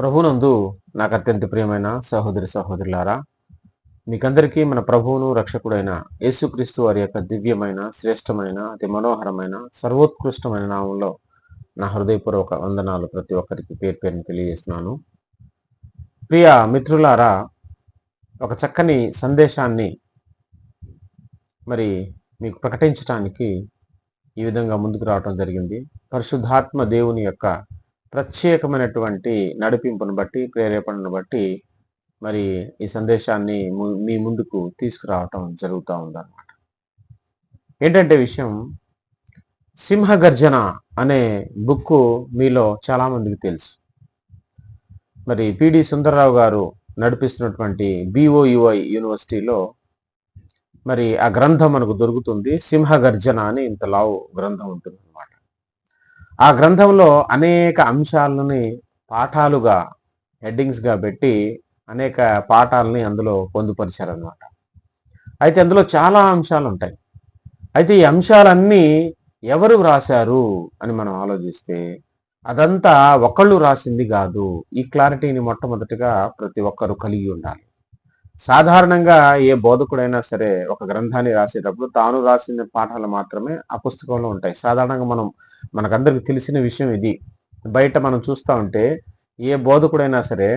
ప్రభునందు నాకు అత్యంత ప్రియమైన సహోదరి సహోదరులారా మీకందరికీ మన ప్రభువును రక్షకుడైన యేసుక్రీస్తు వారి యొక్క దివ్యమైన శ్రేష్టమైన అతి మనోహరమైన సర్వోత్కృష్టమైన నామంలో నా హృదయపూర్వక వందనాలు ప్రతి ఒక్కరికి పేరు పేరుని తెలియజేస్తున్నాను. ప్రియ మిత్రులారా ఒక చక్కని సందేశాన్ని మరి మీకు ప్రకటించడానికి ఈ విధంగా ముందుకు రావడం జరిగింది. పరిశుద్ధాత్మ దేవుని యొక్క ప్రత్యేకమైనటువంటి నడిపింపును బట్టి ప్రేరేపణను బట్టి మరి ఈ సందేశాన్ని ము- మీ ముందుకు తీసుకురావటం జరుగుతూ ఉందన్నమాట. ఏంటంటే విషయం సింహగర్జన అనే బుక్ మీలో చాలా మందికి తెలుసు. మరి పిడి సుందరరావు గారు నడిపిస్తున్నటువంటి బిఓయుఐ యూనివర్సిటీలో మరి ఆ గ్రంథం మనకు దొరుకుతుంది సింహగర్జన అని ఇంత లావు గ్రంథం ఉంటుంది అనమాట ఆ గ్రంథంలో అనేక అంశాలని పాఠాలుగా హెడ్డింగ్స్గా పెట్టి అనేక పాఠాలని అందులో పొందుపరిచారనమాట అయితే అందులో చాలా అంశాలు ఉంటాయి అయితే ఈ అంశాలన్నీ ఎవరు వ్రాశారు అని మనం ఆలోచిస్తే అదంతా ఒకళ్ళు రాసింది కాదు. ఈ క్లారిటీని మొట్టమొదటిగా ప్రతి ఒక్కరు కలిగి ఉండాలి. సాధారణంగా ఏ బోధకుడైనా సరే ఒక గ్రంథాన్ని రాసేటప్పుడు తాను రాసిన పాఠాలు మాత్రమే ఆ పుస్తకంలో ఉంటాయి. సాధారణంగా మనం మనకందరికి తెలిసిన విషయం ఇది. బయట మనం చూస్తూ ఉంటే ఏ బోధకుడైనా సరే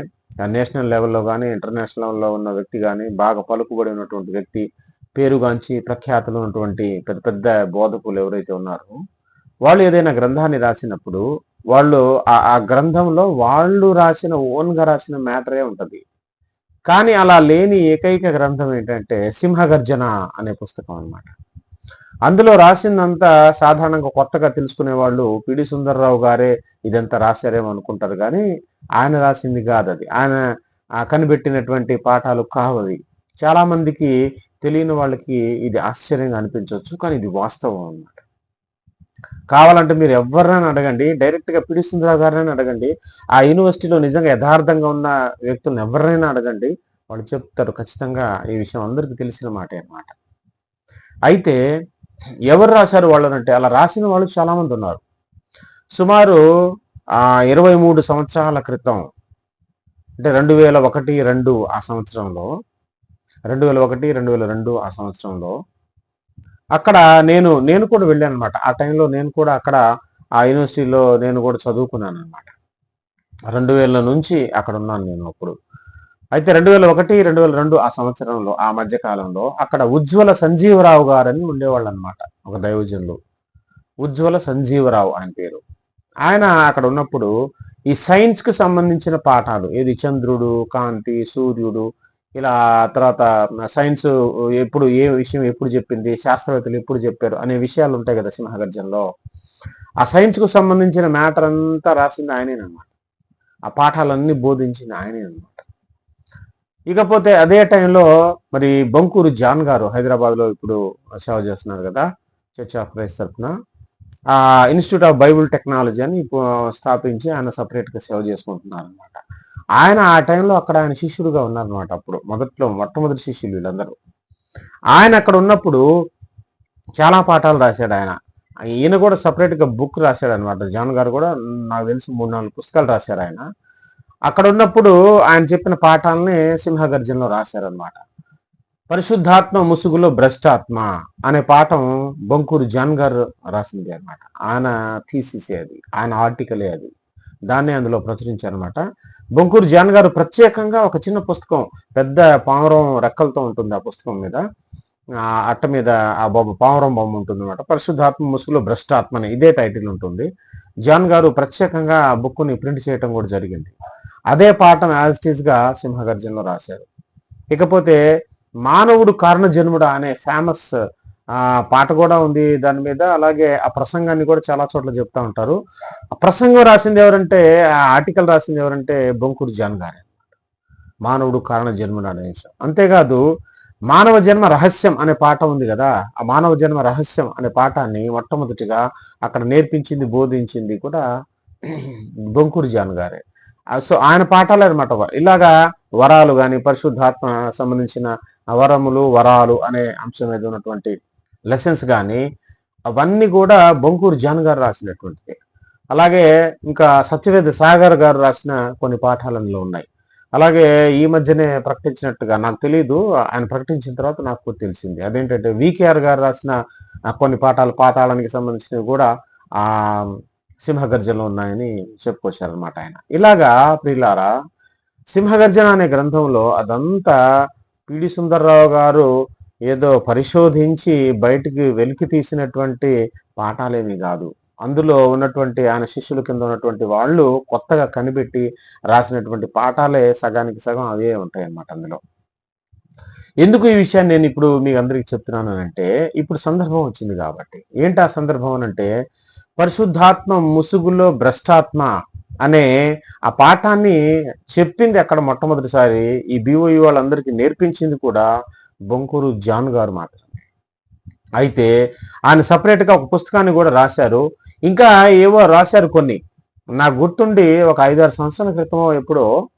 నేషనల్ లెవెల్లో కానీ ఇంటర్నేషనల్ లెవెల్లో ఉన్న వ్యక్తి కానీ బాగా పలుకుబడి ఉన్నటువంటి వ్యక్తి పేరుగాంచి ప్రఖ్యాతులు ఉన్నటువంటి పెద్ద పెద్ద బోధకులు ఎవరైతే ఉన్నారో వాళ్ళు ఏదైనా గ్రంథాన్ని రాసినప్పుడు వాళ్ళు ఆ గ్రంథంలో వాళ్ళు రాసిన ఓన్గా రాసిన మ్యాటరే ఉంటుంది. కానీ అలా లేని ఏకైక గ్రంథం ఏంటంటే సింహగర్జన అనే పుస్తకం అన్నమాట. అందులో రాసిందంతా సాధారణంగా కొత్తగా తెలుసుకునే వాళ్ళు పిడి సుందర్రావు గారే ఇదంతా రాశారేమో అనుకుంటారు కానీ ఆయన రాసింది కాదు అది. ఆయన కనిపెట్టినటువంటి పాఠాలు కావవి చాలా మందికి తెలియని వాళ్ళకి ఇది ఆశ్చర్యంగా అనిపించవచ్చు కానీ ఇది వాస్తవం అన్నమాట. కావాలంటే మీరు ఎవరినైనా అడగండి డైరెక్ట్గా పిడి గారినైనా అడగండి. ఆ యూనివర్సిటీలో నిజంగా యథార్థంగా ఉన్న వ్యక్తులను ఎవరినైనా అడగండి. వాళ్ళు చెప్తారు ఖచ్చితంగా ఈ విషయం అందరికీ తెలిసిన మాటే అన్నమాట. అయితే ఎవరు రాశారు వాళ్ళనంటే అలా రాసిన వాళ్ళు చాలా మంది ఉన్నారు. సుమారు ఆ ఇరవై మూడు సంవత్సరాల క్రితం అంటే రెండు వేల ఒకటి రెండు ఆ సంవత్సరంలో రెండు వేల ఒకటి రెండు వేల రెండు ఆ సంవత్సరంలో అక్కడ నేను నేను కూడా వెళ్ళాను అనమాట ఆ టైంలో నేను కూడా అక్కడ ఆ యూనివర్సిటీలో నేను కూడా చదువుకున్నాను అనమాట రెండు వేల నుంచి అక్కడ ఉన్నాను నేను అప్పుడు. అయితే రెండు వేల ఒకటి రెండు వేల రెండు ఆ సంవత్సరంలో ఆ మధ్య కాలంలో అక్కడ ఉజ్వల సంజీవరావు గారని ఉండేవాళ్ళు అనమాట ఒక దైవజనులు. ఉజ్వల సంజీవరావు ఆయన పేరు. ఆయన అక్కడ ఉన్నప్పుడు ఈ సైన్స్కి సంబంధించిన పాఠాలు ఏది చంద్రుడు కాంతి సూర్యుడు ఇలా తర్వాత సైన్స్ ఎప్పుడు ఏ విషయం ఎప్పుడు చెప్పింది శాస్త్రవేత్తలు ఎప్పుడు చెప్పారు అనే విషయాలు ఉంటాయి కదా సింహగర్జనలో. ఆ సైన్స్కు సంబంధించిన మ్యాటర్ అంతా రాసింది ఆయనేనమాట ఆ పాఠాలన్నీ బోధించింది ఆయనే అనమాట ఇకపోతే అదే టైంలో మరి బంకూరు జాన్ గారు హైదరాబాద్లో ఇప్పుడు సేవ చేస్తున్నారు కదా చర్చ్ ఆఫ్ క్రైస్ట్ తరఫున. ఆ ఇన్స్టిట్యూట్ ఆఫ్ బైబుల్ టెక్నాలజీ అని ఇప్పుడు స్థాపించి ఆయన సపరేట్గా సేవ చేసుకుంటున్నారు అనమాట ఆయన ఆ టైంలో అక్కడ ఆయన శిష్యుడుగా ఉన్నారనమాట అప్పుడు. మొదట్లో మొట్టమొదటి శిష్యులు వీళ్ళందరూ. ఆయన అక్కడ ఉన్నప్పుడు చాలా పాఠాలు రాశాడు ఆయన. ఈయన కూడా సపరేట్గా బుక్ రాశాడు అనమాట జాన్ గారు కూడా నాకు తెలిసి మూడు నాలుగు పుస్తకాలు రాశారు ఆయన. అక్కడ ఉన్నప్పుడు ఆయన చెప్పిన పాఠాలని సింహగర్జనలో రాశారనమాట పరిశుద్ధాత్మ ముసుగులో భ్రష్టాత్మ అనే పాఠం బొంకూరు జాన్ గారు రాసింది అనమాట ఆయన థీసిసే అది. ఆయన ఆర్టికలే అది. దాన్ని అందులో ప్రచురించారనమాట బొంకూరు జాన్ గారు ప్రత్యేకంగా ఒక చిన్న పుస్తకం పెద్ద పావురం రెక్కలతో ఉంటుంది ఆ పుస్తకం మీద. ఆ అట్ట మీద ఆ బొమ్మ పావురం బొమ్మ ఉంటుంది అనమాట పరిశుద్ధాత్మ ముసుగులో భ్రష్టాత్మ అని ఇదే టైటిల్ ఉంటుంది. జాన్ గారు ప్రత్యేకంగా ఆ బుక్ని ప్రింట్ చేయడం కూడా జరిగింది. అదే పాఠం యాజ్ ఇట్గా సింహగర్జనలో రాశారు. ఇకపోతే మానవుడు కారణ జన్ముడా అనే ఫేమస్ ఆ పాట కూడా ఉంది దాని మీద. అలాగే ఆ ప్రసంగాన్ని కూడా చాలా చోట్ల చెప్తా ఉంటారు. ఆ ప్రసంగం రాసింది ఎవరంటే ఆ ఆర్టికల్ రాసింది ఎవరంటే బొంకూరు జాన్ గారే. మానవుడు కారణ జన్ముడు అనే అంతేకాదు మానవ జన్మ రహస్యం అనే పాట ఉంది కదా ఆ మానవ జన్మ రహస్యం అనే పాఠాన్ని మొట్టమొదటిగా అక్కడ నేర్పించింది బోధించింది కూడా బొంకూరు జాన్ గారే. సో ఆయన పాఠాలు అనమాట ఇలాగా వరాలు కానీ పరిశుద్ధాత్మ సంబంధించిన వరములు వరాలు అనే అంశం మీద ఉన్నటువంటి లెసన్స్ కానీ అవన్నీ కూడా బొంకూరు జాన్ గారు రాసినటువంటిది అలాగే ఇంకా సత్యవేద సాగర్ గారు రాసిన కొన్ని పాఠాలలో ఉన్నాయి. అలాగే ఈ మధ్యనే ప్రకటించినట్టుగా నాకు తెలియదు ఆయన ప్రకటించిన తర్వాత నాకు తెలిసింది. అదేంటంటే వికేఆర్ గారు రాసిన కొన్ని పాఠాలు పాతాళానికి సంబంధించినవి కూడా ఆ సింహగర్జనలో ఉన్నాయని చెప్పుకొచ్చారనమాట ఆయన. ఇలాగా ప్రిలారా సింహగర్జన అనే గ్రంథంలో అదంతా పిడి సుందర్రావు గారు ఏదో పరిశోధించి బయటికి వెలికి తీసినటువంటి పాఠాలేమీ కాదు. అందులో ఉన్నటువంటి ఆయన శిష్యుల కింద ఉన్నటువంటి వాళ్ళు కొత్తగా కనిపెట్టి రాసినటువంటి పాఠాలే సగానికి సగం అవే ఉంటాయి అన్నమాట అందులో. ఎందుకు ఈ విషయాన్ని నేను ఇప్పుడు మీకు అందరికి చెప్తున్నాను అంటే ఇప్పుడు సందర్భం వచ్చింది కాబట్టి. ఏంటి ఆ సందర్భం అంటే పరిశుద్ధాత్మ ముసుగులో భ్రష్టాత్మ అనే ఆ పాఠాన్ని చెప్పింది అక్కడ మొట్టమొదటిసారి ఈ బీఓఈ వాళ్ళందరికీ నేర్పించింది కూడా బొంకూరు జాన్ గారు మాత్రమే. అయితే ఆయన సపరేట్గా ఒక పుస్తకాన్ని కూడా రాశారు. ఇంకా ఏవో రాశారు కొన్ని. నాకు గుర్తుండి ఒక ఐదారు సంవత్సరాల క్రితం ఎప్పుడో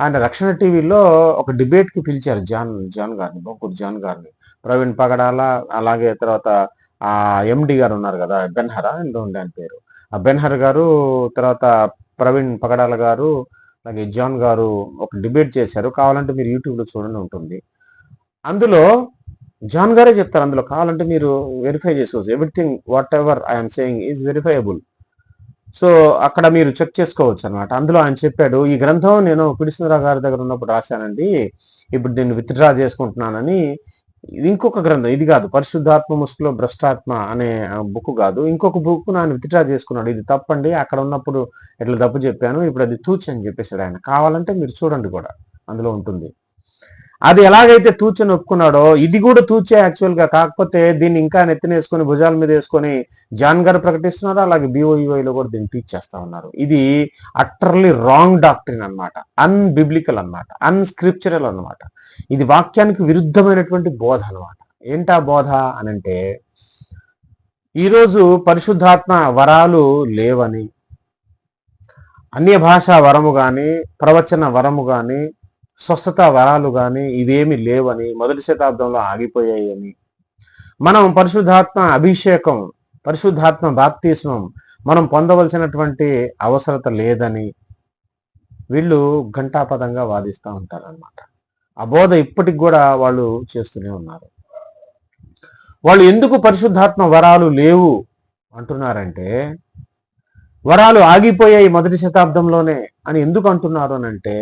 ఆయన రక్షణ టీవీలో ఒక డిబేట్కి పిలిచారు జాన్ జాన్ గారిని బొంకూరు జాన్ గారిని. ప్రవీణ్ పగడాల అలాగే తర్వాత ఆ ఎండి గారు ఉన్నారు కదా బెన్హర అండ్ ఉండే ఆయన పేరు. ఆ బెన్హర్ గారు తర్వాత ప్రవీణ్ పగడాల గారు అలాగే జాన్ గారు ఒక డిబేట్ చేశారు. కావాలంటే మీరు యూట్యూబ్లో చూడండి ఉంటుంది. అందులో జాన్ గారే చెప్తారు అందులో కావాలంటే మీరు వెరిఫై చేసుకోవచ్చు. Everything whatever I'm saying is verifiable so అక్కడ మీరు చెక్ చేసుకోవచ్చు అనమాట అందులో ఆయన చెప్పాడు ఈ గ్రంథం నేను పిడిసుందరా గారి దగ్గర ఉన్నప్పుడు రాశానండి. ఇప్పుడు నేను విత్డ్రా చేసుకుంటున్నానని. ఇది ఇంకొక గ్రంథం ఇది కాదు. పరిశుద్ధాత్మ ముసుగులో భ్రష్టాత్మ అనే బుక్ కాదు. ఇంకొక బుక్ ఆయన విత్డ్రా చేసుకున్నాడు. ఇది తప్పండి అక్కడ ఉన్నప్పుడు ఎట్లా తప్పు చెప్పాను ఇప్పుడు అది తూచి అని చెప్పేశాడు ఆయన. కావాలంటే మీరు చూడండి కూడా అందులో ఉంటుంది. అది ఎలాగైతే తూచని ఒప్పుకున్నాడో ఇది కూడా తూచే యాక్చువల్గా. కాకపోతే దీన్ని ఇంకా నెత్తినేసుకొని భుజాల మీద వేసుకొని జాన్ గారు ప్రకటిస్తున్నారు? అలాగే BOEY లో కూడా దీన్ని టీచ్ చేస్తా ఉన్నారు. ఇది అట్టర్లీ రాంగ్ డాక్టరీన్ అన్నమాట. అన్బిబ్లికల్ అన్నమాట. అన్స్క్రిప్చరల్ అన్నమాట. ఇది వాక్యానికి విరుద్ధమైనటువంటి బోధ అన్నమాట. ఏంటా బోధ అనంటే ఈరోజు పరిశుద్ధాత్మ వరాలు లేవని అన్య భాషా వరము గాని ప్రవచన వరము గాని స్వస్థత వరాలు కానీ ఇవేమి లేవని మొదటి శతాబ్దంలో ఆగిపోయాయి అని. మనం పరిశుద్ధాత్మ అభిషేకం పరిశుద్ధాత్మ బాప్తిస్మం మనం పొందవలసినటువంటి అవసరత లేదని వీళ్ళు ఘంటాపదంగా వాదిస్తూ ఉంటారన్నమాట. ఆ బోధ ఇప్పటికి కూడా వాళ్ళు చేస్తూనే ఉన్నారు. వాళ్ళు ఎందుకు పరిశుద్ధాత్మ వరాలు లేవు అంటున్నారంటే వరాలు ఆగిపోయాయి మొదటి శతాబ్దంలోనే అని ఎందుకు అంటున్నారు అని అంటే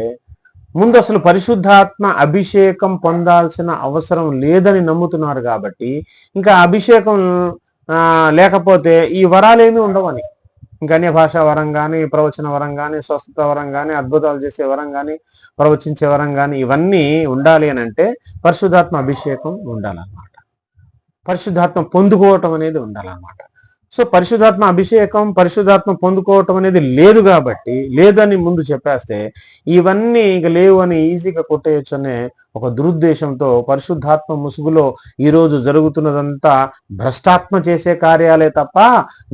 ముందు అసలు పరిశుద్ధాత్మ అభిషేకం పొందాల్సిన అవసరం లేదని నమ్ముతున్నారు కాబట్టి ఇంకా అభిషేకం లేకపోతే ఈ వరాలేమీ ఉండవని ఇంకా అన్య భాషా వరం కానీ ప్రవచన వరం కానీ స్వస్థత వరం కానీ అద్భుతాలు చేసే వరం కానీ ప్రవచించే వరం కానీ ఇవన్నీ ఉండాలి అని అంటే పరిశుద్ధాత్మ అభిషేకం ఉండాలన్నమాట. పరిశుద్ధాత్మ పొందుకోవటం అనేది ఉండాలన్నమాట. సో పరిశుద్ధాత్మ అభిషేకం పరిశుధాత్మ పొందుకోవటం అనేది లేదు కాబట్టి లేదని ముందు చెప్పేస్తే ఇవన్నీ ఇక లేవు అని ఈజీగా కొట్టేయచ్చు అనే ఒక దురుద్దేశంతో పరిశుద్ధాత్మ ముసుగులో ఈ రోజు జరుగుతున్నదంతా భ్రష్టాత్మ చేసే కార్యాలే తప్ప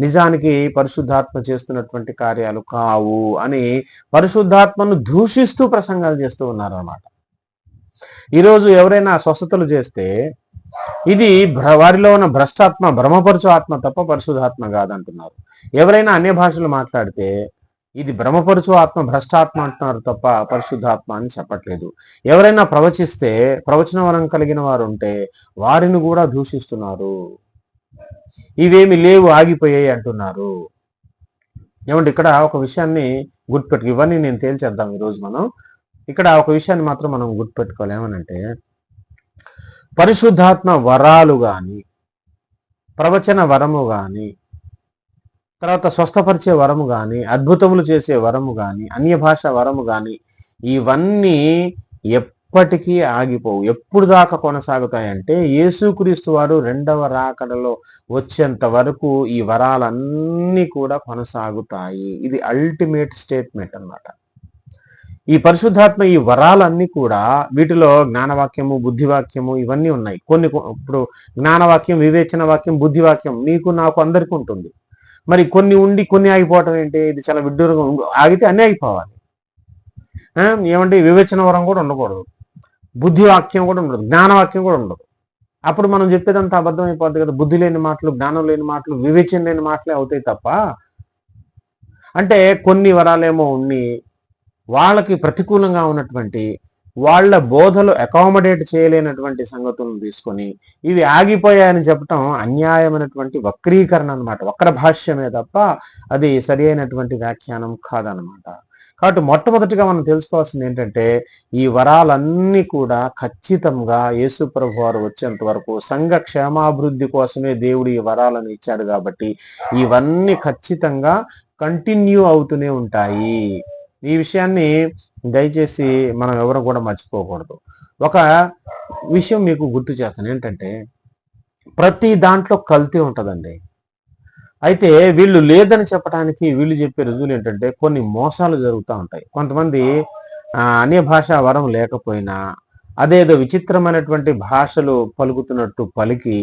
నిజానికి పరిశుద్ధాత్మ చేస్తున్నటువంటి కార్యాలు కావు అని పరిశుద్ధాత్మను దూషిస్తూ ప్రసంగాలు చేస్తూ ఉన్నారు అన్నమాట ఈరోజు ఎవరైనా స్వస్థతలు చేస్తే ఇది వారిలో ఉన్న భ్రష్టాత్మ భ్రమపరచు ఆత్మ తప్ప పరిశుధాత్మ కాదంటున్నారు. ఎవరైనా అన్య భాషలు మాట్లాడితే ఇది భ్రమపరచు ఆత్మ భ్రష్టాత్మ అంటున్నారు తప్ప పరిశుద్ధాత్మ అని చెప్పట్లేదు. ఎవరైనా ప్రవచిస్తే ప్రవచన వరం కలిగిన వారు ఉంటే వారిని కూడా దూషిస్తున్నారు. ఇవేమి లేవు ఆగిపోయాయి అంటున్నారు. ఏమంటే ఇక్కడ ఒక విషయాన్ని గుర్తుపెట్టుకు ఇవన్నీ నేను తేల్చేద్దాం ఈరోజు మనం. ఇక్కడ ఒక విషయాన్ని మాత్రం మనం గుర్తుపెట్టుకోవాలి ఏమనంటే పరిశుద్ధాత్మ వరాలు గాని ప్రవచన వరము గాని తర్వాత స్వస్థపరిచే వరము గాని అద్భుతములు చేసే వరము గాని అన్య భాష వరము గాని ఇవన్నీ ఎప్పటికీ ఆగిపోవు. ఎప్పుడు దాకా కొనసాగుతాయంటే యేసుక్రీస్తు వారు రెండవ రాకడలో వచ్చేంత వరకు ఈ వరాలన్నీ కూడా కొనసాగుతాయి. ఇది అల్టిమేట్ స్టేట్మెంట్ అన్నమాట. ఈ పరిశుద్ధాత్మ ఈ వరాలన్నీ కూడా వీటిలో జ్ఞానవాక్యము బుద్ధివాక్యము ఇవన్నీ ఉన్నాయి. కొన్ని ఇప్పుడు జ్ఞానవాక్యం వివేచన వాక్యం బుద్ధివాక్యం మీకు నాకు అందరికీ ఉంటుంది. మరి కొన్ని ఉండి కొన్ని ఆగిపోవటం ఏంటి? ఇది చాలా విడ్డూరంగా ఆగితే అన్నీ ఆగిపోవాలి. ఏమంటే వివేచన వరం కూడా ఉండకూడదు. బుద్ధివాక్యం కూడా ఉండదు. జ్ఞానవాక్యం కూడా ఉండదు. అప్పుడు మనం చెప్పేదంతా అబద్ధం అయిపోద్ది కదా. బుద్ధి లేని మాటలు జ్ఞానం లేని మాటలు వివేచన లేని మాటలే అవుతాయి తప్ప అంటే కొన్ని వరాలేమో ఉన్ని వాళ్ళకి ప్రతికూలంగా ఉన్నటువంటి వాళ్ళ బోధలు అకామిడేట్ చేయలేనటువంటి సంగతులను తీసుకొని ఇవి ఆగిపోయాయని చెప్పటం అన్యాయమైనటువంటి వక్రీకరణ అనమాట వక్ర భాష్యమే తప్ప అది సరి అయినటువంటి వ్యాఖ్యానం కాదనమాట కాబట్టి మొట్టమొదటిగా మనం తెలుసుకోవాల్సింది ఏంటంటే ఈ వరాలన్నీ కూడా ఖచ్చితంగా యేసు ప్రభు వారు వచ్చేంత వరకు సంఘ క్షేమాభివృద్ధి కోసమే దేవుడు ఈ వరాలను ఇచ్చాడు కాబట్టి ఇవన్నీ ఖచ్చితంగా కంటిన్యూ అవుతూనే ఉంటాయి. ఈ విషయాన్ని దయచేసి మనం ఎవరు కూడా మర్చిపోకూడదు. ఒక విషయం మీకు గుర్తు చేస్తాను. ఏంటంటే ప్రతి దాంట్లో కల్తీ ఉంటుందండి. అయితే వీళ్ళు లేదని చెప్పడానికి వీళ్ళు చెప్పే రుజువులు ఏంటంటే కొన్ని మోసాలు జరుగుతూ ఉంటాయి. కొంతమంది అన్య భాష వరం లేకపోయినా అదేదో విచిత్రమైనటువంటి భాషలు పలుకుతున్నట్టు పలికి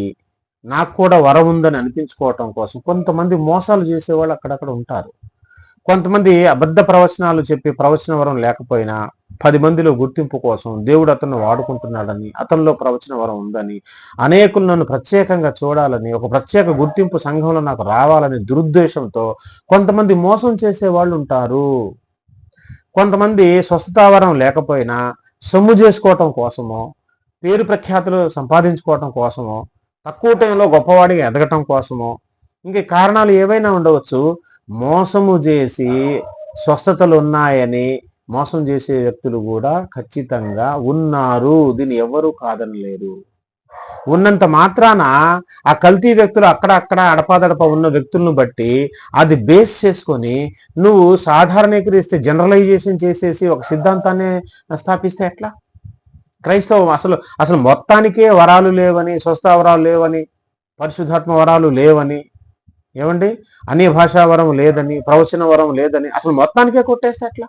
నాకు కూడా వరం ఉందని అనిపించుకోవటం కోసం కొంతమంది మోసాలు చేసేవాళ్ళు అక్కడక్కడ ఉంటారు. కొంతమంది అబద్ధ ప్రవచనాలు చెప్పి ప్రవచన వరం లేకపోయినా పది మందిలో గుర్తింపు కోసం దేవుడు అతను వాడుకుంటున్నాడని అతనిలో ప్రవచన వరం ఉందని అనేకులు నన్ను ప్రత్యేకంగా చూడాలని ఒక ప్రత్యేక గుర్తింపు సంఘంలో నాకు రావాలని దురుద్దేశంతో కొంతమంది మోసం చేసే వాళ్ళు ఉంటారు. కొంతమంది స్వస్థతావరం లేకపోయినా సొమ్ము చేసుకోవటం కోసమో పేరు ప్రఖ్యాతులు సంపాదించుకోవటం కోసమో తక్కువ టైంలో గొప్పవాడిగా ఎదగటం కోసమో ఇంక కారణాలు ఏవైనా ఉండవచ్చు. మోసము చేసి స్వస్థతలు ఉన్నాయని మోసం చేసే వ్యక్తులు కూడా ఖచ్చితంగా ఉన్నారు. దీన్ని ఎవరు కాదనలేరు. ఉన్నంత మాత్రాన ఆ కల్తీ వ్యక్తులు అక్కడ అక్కడ అడపాదడప ఉన్న వ్యక్తులను బట్టి అది బేస్ చేసుకొని నువ్వు సాధారణీకరిస్తే జనరలైజేషన్ చేసేసి ఒక సిద్ధాంతాన్ని స్థాపిస్తే ఎట్లా? క్రైస్తవం అసలు అసలు మొత్తానికే వరాలు లేవని స్వస్థ వరాలు లేవని పరిశుద్ధాత్మ వరాలు లేవని ఏమండి? అన్య భాషా వరం లేదని ప్రవచన వరం లేదని అసలు మొత్తానికే కొట్టేస్తే అట్లా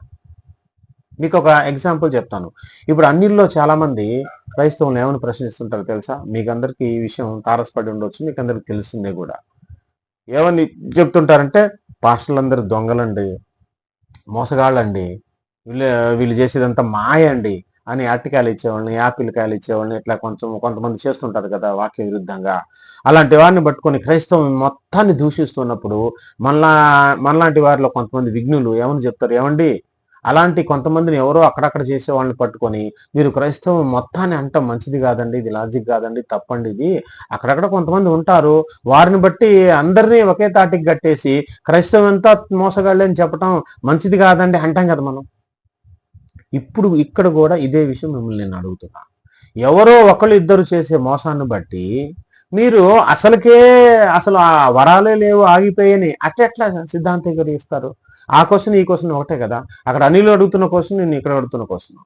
మీకు ఒక ఎగ్జాంపుల్ చెప్తాను. ఇప్పుడు అన్నిల్లో చాలామంది క్రైస్తవులు ఏమని ప్రశ్నిస్తుంటారు తెలుసా? మీకు అందరికీ ఈ విషయం తారసపడి ఉండొచ్చు మీకు అందరికి తెలిసిందే కూడా. ఏమని చెప్తుంటారంటే పాస్టర్లందరూ దొంగలండి మోసగాళ్ళండి వీళ్ళు వీళ్ళు చేసేదంతా మాయ అండి అని అరటికాయలు ఇచ్చేవాళ్ళని యాపిల్ కాయలు ఇచ్చేవాళ్ళని ఇట్లా కొంచెం కొంతమంది చేస్తుంటారు కదా వాక్య విరుద్ధంగా అలాంటి వారిని పట్టుకొని క్రైస్తవం మొత్తాన్ని దూషిస్తున్నప్పుడు మనలా మనలాంటి వారిలో కొంతమంది విఘ్నులు ఏమని చెప్తారు? ఏమండి? అలాంటి కొంతమందిని ఎవరో అక్కడక్కడ చేసే వాళ్ళని పట్టుకొని మీరు క్రైస్తవం మొత్తాన్ని అంటాం మంచిది కాదండి ఇది లాజిక్ కాదండి తప్పండి ఇది. అక్కడక్కడ కొంతమంది ఉంటారు. వారిని బట్టి అందరినీ ఒకే తాటికి కట్టేసి క్రైస్తవం అంతా మోసగాళ్ళే అని చెప్పటం మంచిది కాదండి అంటాం కదా మనం. ఇప్పుడు ఇక్కడ కూడా ఇదే విషయం మిమ్మల్ని నేను అడుగుతున్నా. ఎవరో ఒకళ్ళు ఇద్దరు చేసే మోసాన్ని బట్టి మీరు అసలుకే అసలు ఆ వరాలే లేవు ఆగిపోయాయని అట్లా సిద్ధాంతీకరిస్తారు ఆ క్వశ్చన్ ఈ క్వశ్చన్ ఒకటే కదా? అక్కడ అనిలు అడుగుతున్న క్వశ్చన్ నేను ఇక్కడ అడుగుతున్న క్వశ్చన్.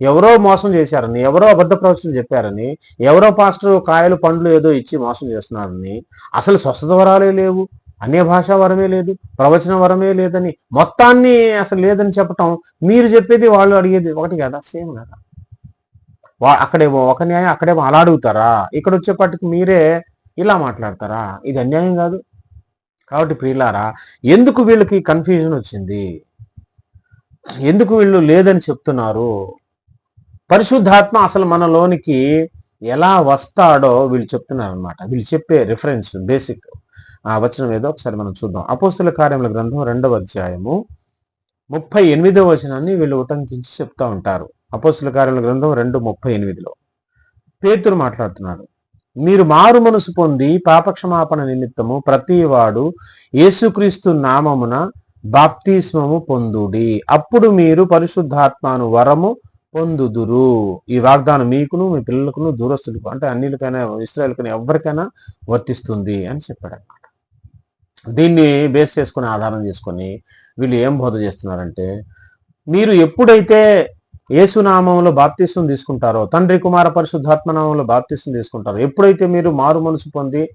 ఎవరో మోసం చేశారని ఎవరో అబద్ధ ప్రవచనం చెప్పారని ఎవరో పాస్టర్ కాయలు పండ్లు ఏదో ఇచ్చి మోసం చేస్తున్నారని అసలు స్వస్థత వరాలే లేవు. అన్య భాషా వరమే లేదు ప్రవచన వరమే లేదని మొత్తాన్ని అసలు లేదని చెప్పటం మీరు చెప్పేది వాళ్ళు అడిగేది ఒకటి కదా సేమ్ కదా. వా- అక్కడేమో ఒక న్యాయం అక్కడేమో అలా అడుగుతారా? ఇక్కడ వచ్చేపాటికి మీరే ఇలా మాట్లాడతారా? ఇది అన్యాయం కాదు. కాబట్టి ప్రియులారా ఎందుకు వీళ్ళకి కన్ఫ్యూజన్ వచ్చింది? ఎందుకు వీళ్ళు లేదని చెప్తున్నారు? పరిశుద్ధాత్మ అసలు మనలోనికి ఎలా వస్తాడో వీళ్ళు చెప్తున్నారు అనమాట వీళ్ళు చెప్పే రిఫరెన్స్ బేసిక్ ఆ వచనం ఏదో ఒకసారి మనం చూద్దాం. అపోస్తుల కార్యముల గ్రంథం రెండవ అధ్యాయము ముప్పై ఎనిమిదవ వచనాన్ని వీళ్ళు ఉటంకించి చెప్తా ఉంటారు. అపోస్తుల కార్యముల గ్రంథం రెండు ముప్పై ఎనిమిదిలో. పేతురు మాట్లాడుతున్నాడు. మీరు మారు మనసు పొంది పాపక్షమాపణ నిమిత్తము ప్రతివాడు యేసుక్రీస్తు నామమున బాప్తిస్మము పొందుడి. అప్పుడు మీరు పరిశుద్ధాత్మను వరము పొందుదురు. ఈ వాగ్దానం మీకును మీ పిల్లలకును దూరస్తులకు అంటే అన్నిలకైనా ఇస్రాయల్కైనా ఎవరికైనా వర్తిస్తుంది అని చెప్పాడు దీన్ని బేస్ చేసుకుని ఆధారం చేసుకొని వీళ్ళు ఏం బోధ చేస్తున్నారంటే మీరు ఎప్పుడైతే యేసునామంలో బాప్తీసం తీసుకుంటారో తండ్రి కుమార పరిశుద్ధాత్మ నామంలో తీసుకుంటారో ఎప్పుడైతే మీరు మారు మనసు పొంది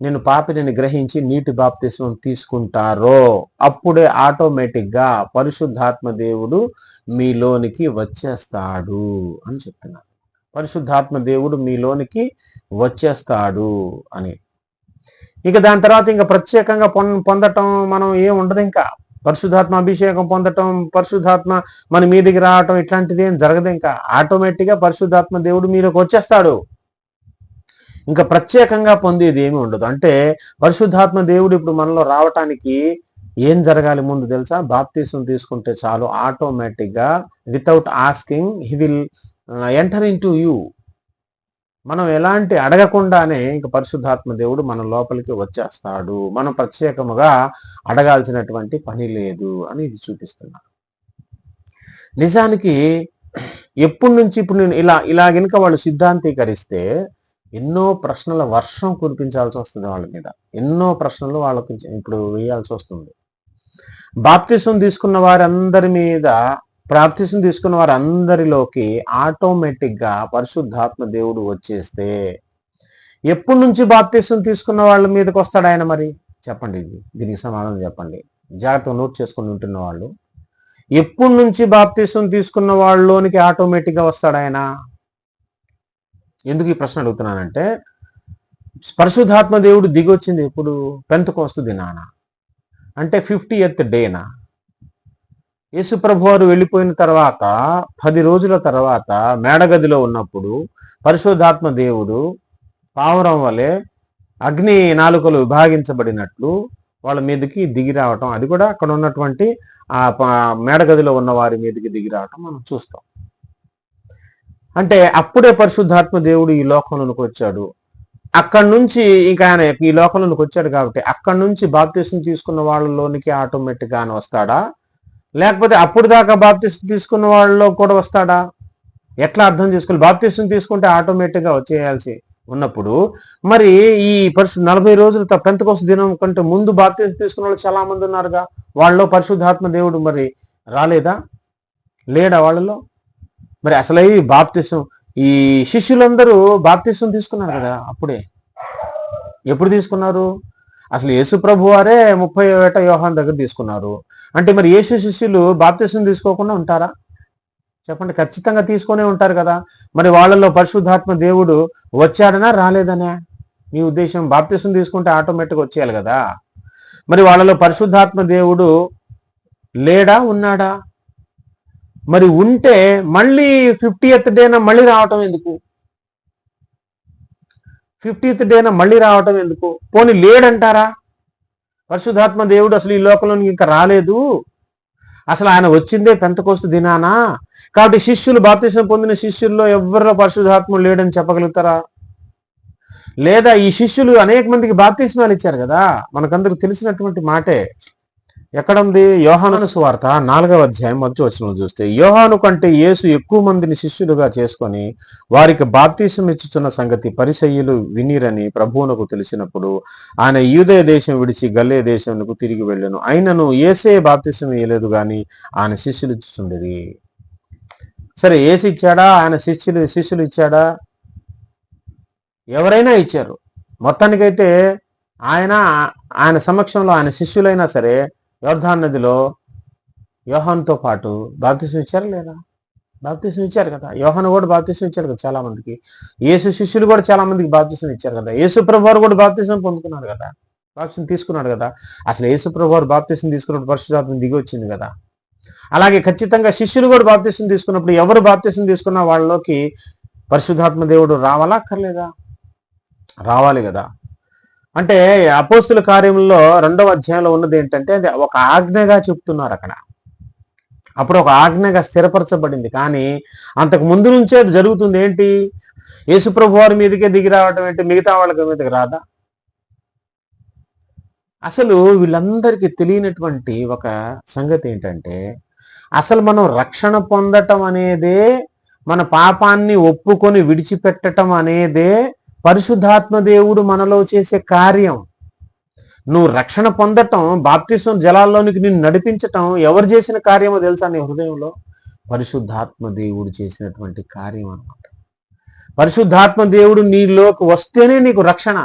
నేను పాపిని గ్రహించి నీటి బాప్తీసం తీసుకుంటారో అప్పుడే ఆటోమేటిక్గా పరిశుద్ధాత్మ దేవుడు మీలోనికి వచ్చేస్తాడు అని చెప్తున్నారు. పరిశుద్ధాత్మ దేవుడు మీలోనికి వచ్చేస్తాడు అని. ఇక దాని తర్వాత ఇంకా ప్రత్యేకంగా పొందటం మనం ఏం ఉండదు ఇంకా. పరిశుద్ధాత్మ అభిషేకం పొందటం పరిశుద్ధాత్మ మన మీదకి రావటం ఇట్లాంటిది ఏం జరగదు ఇంకా. ఆటోమేటిక్గా పరిశుద్ధాత్మ దేవుడు మీలోకి వచ్చేస్తాడు. ఇంకా ప్రత్యేకంగా పొందేది ఏమి ఉండదు. అంటే పరిశుద్ధాత్మ దేవుడు ఇప్పుడు మనలో రావటానికి ఏం జరగాలి ముందు తెలుసా? బాప్తీసం తీసుకుంటే చాలు ఆటోమేటిక్గా without asking he will enter into you మనం ఎలాంటి అడగకుండానే ఇంక పరిశుద్ధాత్మ దేవుడు మన లోపలికి వచ్చేస్తాడు. మనం ప్రత్యేకముగా అడగాల్సినటువంటి పని లేదు అని ఇది చూపిస్తున్నాడు నిజానికి ఎప్పటి నుంచి ఇప్పుడు నేను ఇలా ఇలా గనుక వాళ్ళు సిద్ధాంతీకరిస్తే ఎన్నో ప్రశ్నల వర్షం కురిపించాల్సి వస్తుంది వాళ్ళ మీద. ఎన్నో ప్రశ్నలు వాళ్ళకి ఇప్పుడు వేయాల్సి వస్తుంది. బాప్తిసం తీసుకున్న వారందరి మీద ప్రాప్తిసం తీసుకున్న వారందరిలోకి ఆటోమేటిక్గా పరిశుద్ధాత్మ దేవుడు వచ్చేస్తే ఎప్పటి నుంచి బాప్తిసం తీసుకున్న వాళ్ళ మీదకి వస్తాడు ఆయన మరి? చెప్పండి ఇది దీనికి సమాధానం చెప్పండి. జాగ్రత్తగా నోట్ చేసుకుని ఉంటున్న వాళ్ళు. ఎప్పటి నుంచి బాప్తిసం తీసుకున్న వాళ్ళలోనికి ఆటోమేటిక్గా వస్తాడు ఆయన? ఎందుకు ఈ ప్రశ్న అడుగుతున్నానంటే పరిశుద్ధాత్మ దేవుడు దిగి వచ్చింది ఎప్పుడు? పెంతకోస్తు దినాన. అంటే ఫిఫ్టీ ఎత్ డేనా? యేసుప్రభు వారు వెళ్ళిపోయిన తర్వాత పది రోజుల తర్వాత మేడగదిలో ఉన్నప్పుడు పరిశుద్ధాత్మ దేవుడు పావురం వలె అగ్ని నాలుకలు విభాగించబడినట్లు వాళ్ళ మీదకి దిగి రావటం. అది కూడా అక్కడ ఉన్నటువంటి ఆ మేడగదిలో ఉన్న వారి మీదకి దిగి రావటం మనం చూస్తాం. అంటే అప్పుడే పరిశుద్ధాత్మ దేవుడు ఈ లోకంలోనికి వచ్చాడు. అక్కడి నుంచి ఇంకా ఆయన ఈ లోకంలోనికి వచ్చాడు కాబట్టి అక్కడి నుంచి బాప్తీసం తీసుకున్న వాళ్ళలోనికి ఆటోమేటిక్గా ఆయన వస్తాడా? లేకపోతే అప్పుడు దాకా బాప్తిస్ట్ తీసుకున్న వాళ్ళలో కూడా వస్తాడా? ఎట్లా అర్థం చేసుకోవాలి? బాప్తీసం తీసుకుంటే ఆటోమేటిక్గా వచ్చేయాల్సి ఉన్నప్పుడు మరి ఈ పరిశు నలభై రోజులు పెంతకోస దినం కంటే ముందు బాప్తిస్ట్ తీసుకున్న వాళ్ళు చాలా మంది ఉన్నారుగా. వాళ్ళలో పరిశుద్ధాత్మ దేవుడు మరి రాలేదా? లేడా వాళ్ళలో? మరి అసలు ఈ బాప్తిసం ఈ శిష్యులందరూ బాప్తిసం తీసుకున్నారు కదా అప్పుడే. ఎప్పుడు తీసుకున్నారు? అసలు యేసు ప్రభు వారే ముప్పై ఏట యోహాన్ దగ్గర తీసుకున్నారు. అంటే మరి యేసు శిష్యులు బాప్తిసం తీసుకోకుండా ఉంటారా? చెప్పండి ఖచ్చితంగా తీసుకునే ఉంటారు కదా. మరి వాళ్ళలో పరిశుద్ధాత్మ దేవుడు వచ్చాడనా రాలేదనే? మీ ఉద్దేశం బాప్తిసం తీసుకుంటే ఆటోమేటిక్ వచ్చేయాలి కదా. మరి వాళ్ళలో పరిశుద్ధాత్మ దేవుడు లేడా ఉన్నాడా? మరి ఉంటే మళ్ళీ ఫిఫ్టీ ఎత్ డేన మళ్ళీ రావటం ఎందుకు? ఫిఫ్టీయత్ డేన మళ్ళీ రావటం ఎందుకు? పోనీ లేడంటారా? పరిశుధాత్మ దేవుడు అసలు ఈ లోకంలోనికి ఇంకా రాలేదు. అసలు ఆయన వచ్చిందే పెంతకోస్తు దినానా? కాబట్టి శిష్యులు బాప్తిసం పొందిన శిష్యుల్లో ఎవరిలో పరిశుధాత్మ లేడని చెప్పగలుగుతారా? లేదా ఈ శిష్యులు అనేక మందికి బాప్తిస్మాలు ఇచ్చారు కదా? మనకందరికి తెలిసినటువంటి మాటే. ఎక్కడ ఉంది యోహాను సువార్త నాలుగవ అధ్యాయం మొదటి వచ్చిన చూస్తే యోహాను కంటే యేసు ఎక్కువ మందిని శిష్యులుగా చేసుకొని వారికి బాప్తీసం ఇచ్చుచున్న సంగతి పరిశయ్యులు వినిరని ప్రభువునకు తెలిసినప్పుడు ఆయన యూదయ దేశం విడిచి గల్లే దేశంకు తిరిగి వెళ్ళాను. అయినను ఏసే బాప్తీసం ఇయ్యలేదు గాని ఆయన శిష్యులు ఇచ్చుచుండేది. సరే ఏసు ఇచ్చాడా? ఆయన శిష్యులు శిష్యులు ఇచ్చాడా? ఎవరైనా ఇచ్చారు. మొత్తానికైతే ఆయన ఆయన సమక్షంలో ఆయన శిష్యులైనా సరే యోర్ధాన్ నదిలో యోహాన్తో పాటు బాప్తీసం ఇచ్చారా లేదా? బాప్తీసం ఇచ్చారు కదా. యోహాను కూడా బాప్తీసం ఇచ్చారు కదా చాలా మందికి. యేసు శిష్యులు కూడా చాలా మందికి బాప్తీసం ఇచ్చారు కదా. యేసు ప్రభువారు కూడా బాప్తీసం పొందుకున్నారు కదా. బాప్తీసం తీసుకున్నాడు కదా. అసలు యేసు ప్రభువారు బాప్తీసం తీసుకున్నప్పుడు పరిశుధాత్మ దిగి వచ్చింది కదా. అలాగే ఖచ్చితంగా శిష్యులు కూడా బాప్తీసం తీసుకున్నప్పుడు ఎవరు బాప్తీసం తీసుకున్న వాళ్ళలోకి పరిశుద్ధాత్మ దేవుడు రావాలా అక్కర్లేదా? రావాలి కదా. అంటే అపోస్తుల కార్యంలో రెండవ అధ్యాయంలో ఉన్నది ఏంటంటే అది ఒక ఆజ్ఞగా చెప్తున్నారు అక్కడ. అప్పుడు ఒక ఆజ్ఞగా స్థిరపరచబడింది. కానీ అంతకు ముందు నుంచే అది జరుగుతుంది ఏంటి? యేసుప్రభు వారి మీదకే దిగి రావడం ఏంటి? మిగతా వాళ్ళకి మీదకి రాదా? అసలు వీళ్ళందరికీ తెలియనటువంటి ఒక సంగతి ఏంటంటే అసలు మనం రక్షణ పొందటం అనేదే మన పాపాన్ని ఒప్పుకొని విడిచిపెట్టడం అనేదే పరిశుద్ధాత్మ దేవుడు మనలో చేసే కార్యం. నువ్వు రక్షణ పొందటం బాప్తిసం జలాల్లోనికి నిన్ను నడిపించటం ఎవరు చేసిన కార్యమో తెలుసా నీ హృదయంలో? పరిశుద్ధాత్మ దేవుడు చేసినటువంటి కార్యం అనమాట పరిశుద్ధాత్మ దేవుడు నీలోకి వస్తేనే నీకు రక్షణ.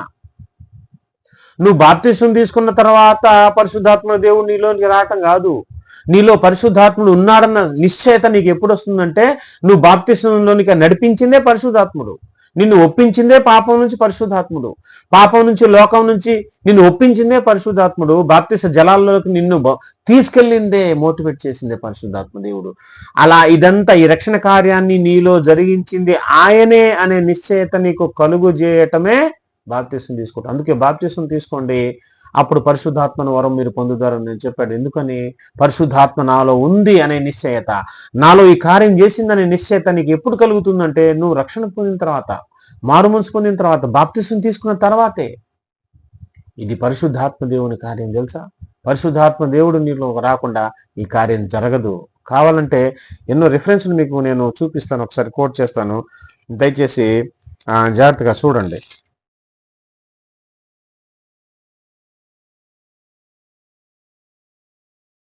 నువ్వు బాప్తిసం తీసుకున్న తర్వాత పరిశుద్ధాత్మ దేవుడు నీలోకి రావటం కాదు. నీలో పరిశుద్ధాత్ముడు ఉన్నాడన్న నిశ్చయత నీకు ఎప్పుడు వస్తుందంటే నువ్వు బాప్తిసంలోనికి నడిపించిందే పరిశుద్ధాత్ముడు. నిన్ను ఒప్పించిందే పాపం నుంచి పరిశుద్ధాత్ముడు. పాపం నుంచి లోకం నుంచి నిన్ను ఒప్పించిందే పరిశుద్ధాత్ముడు. బాప్తిస జలాల్లోకి నిన్ను తీసుకెళ్ళిందే మోటివేట్ చేసిందే పరిశుద్ధాత్మ దేవుడు. అలా ఇదంతా ఈ రక్షణ కార్యాన్ని నీలో జరిగించింది ఆయనే అనే నిశ్చయత నీకు కలుగు చేయటమే బాప్తిసం తీసుకోవటం అందుకే బాప్తిసం తీసుకోండి. అప్పుడు పరిశుద్ధాత్మను వరం మీరు పొందుతారని నేను చెప్పాడు ఎందుకని? పరిశుద్ధాత్మ నాలో ఉంది అనే నిశ్చయత. నాలో ఈ కార్యం చేసిందనే నిశ్చయత నీకు ఎప్పుడు కలుగుతుందంటే నువ్వు రక్షణ పొందిన తర్వాత మారు మనసు పొందిన తర్వాత బాప్తిసం తీసుకున్న తర్వాతే. ఇది పరిశుద్ధాత్మ దేవుని కార్యం తెలుసా? పరిశుద్ధాత్మ దేవుడు నీలో రాకుండా ఈ కార్యం జరగదు. కావాలంటే ఎన్నో రిఫరెన్స్లు మీకు నేను చూపిస్తాను. ఒకసారి కోట్ చేస్తాను. దయచేసి జాగ్రత్తగా చూడండి.